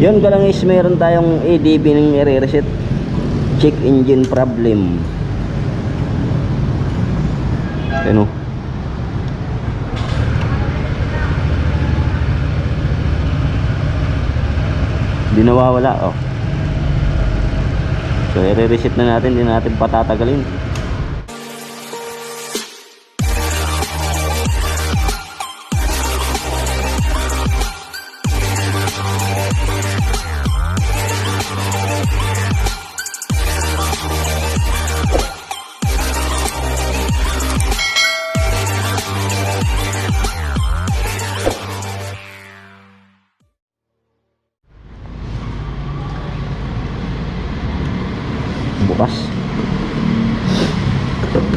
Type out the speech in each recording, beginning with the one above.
Yun ka lang is meron tayong ADB ng i-reset. Check engine problem. Ano? Di nawawala oh. So i-reset na natin, di natin patatagalin. Bukas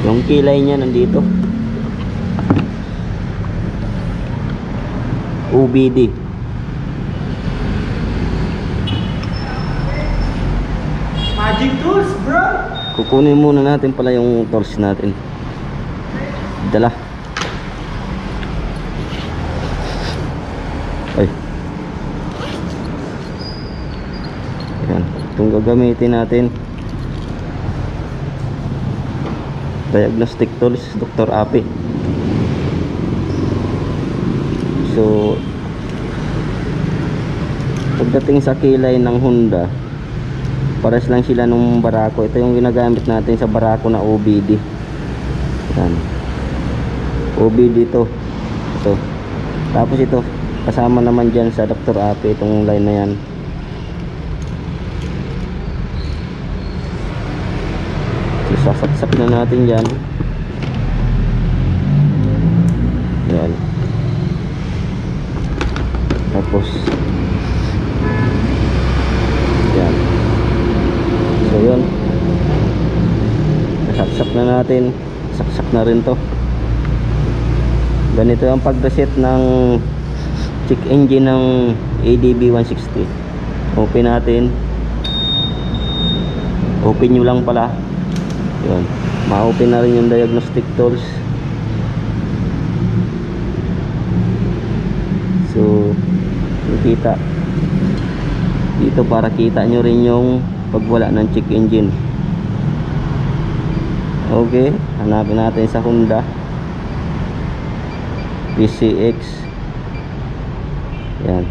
yung kilay niya nandito. UBD Magic tools, bro! kukunin muna natin pala yung torch natin. Dala. Ay. Yan itong gagamitin natin diagnostic tools Dr. Api. So pagdating sa kilay ng Honda pares lang sila nung barako. Ito yung ginagamit natin sa barako na OBD yan. OBD to. Ito. Tapos ito kasama naman dyan sa Dr. Api itong line na yan so, sasaksak na natin dyan. Yan tapos yan so yun. Nasaksak na natin. Saksak na rin to. Ganito ang pag-reset ng check engine ng ADB 160 open natin. Open nyo lang pala yun. Ma-open na rin yung diagnostic tools. So nakita dito para kita nyo rin yung pagwala ng check engine. Okay hanapin natin sa Honda. PCX yan.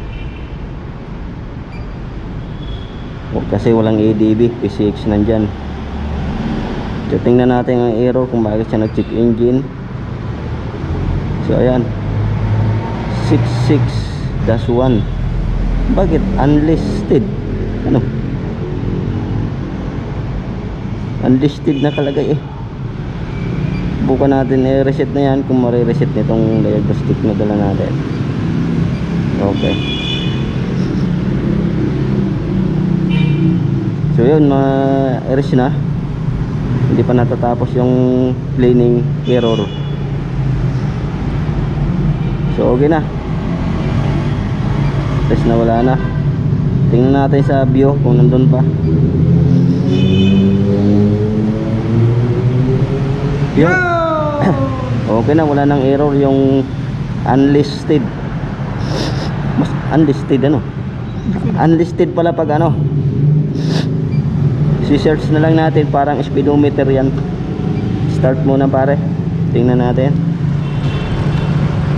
Huwag kasi walang ADB PCX nandyan so tingnan natin ang error kung bakit siya nag check engine. So ayan. 66-1 bakit unlisted? Ano? Unlisted na kalagay eh. Bukan natin i-reset na yan kung marireset nitong diagnostic na dala natin. Okay. So yun ma-erase na hindi pa natatapos yung cleaning error so okay na. Test na wala na. Tingnan natin sa view kung nandun pa. Yo! okay na wala nang error yung unlisted. Mas unlisted ano? Unlisted pala pag ano si-search na lang natin parang speedometer yan. Start muna pare. Tingnan natin.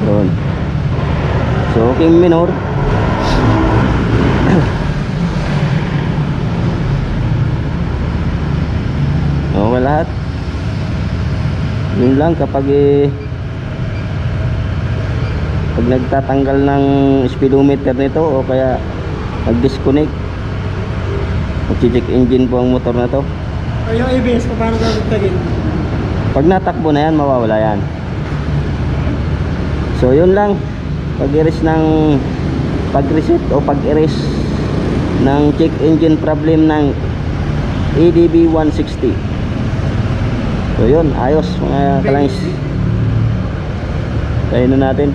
Yun. So okay minor. Okay lahat. Yun lang kapag eh, pag nagtatanggal ng speedometer nito o kaya nag magchi-check engine po ang motor na to. Ay, yung ABS, paano gagawin pag natakbo na yan mawawala yan. So yun lang. Pag erase ng pag reset o pag erase ng check engine problem ng ADB 160 so yun. Ayos mga kalangis tayo na natin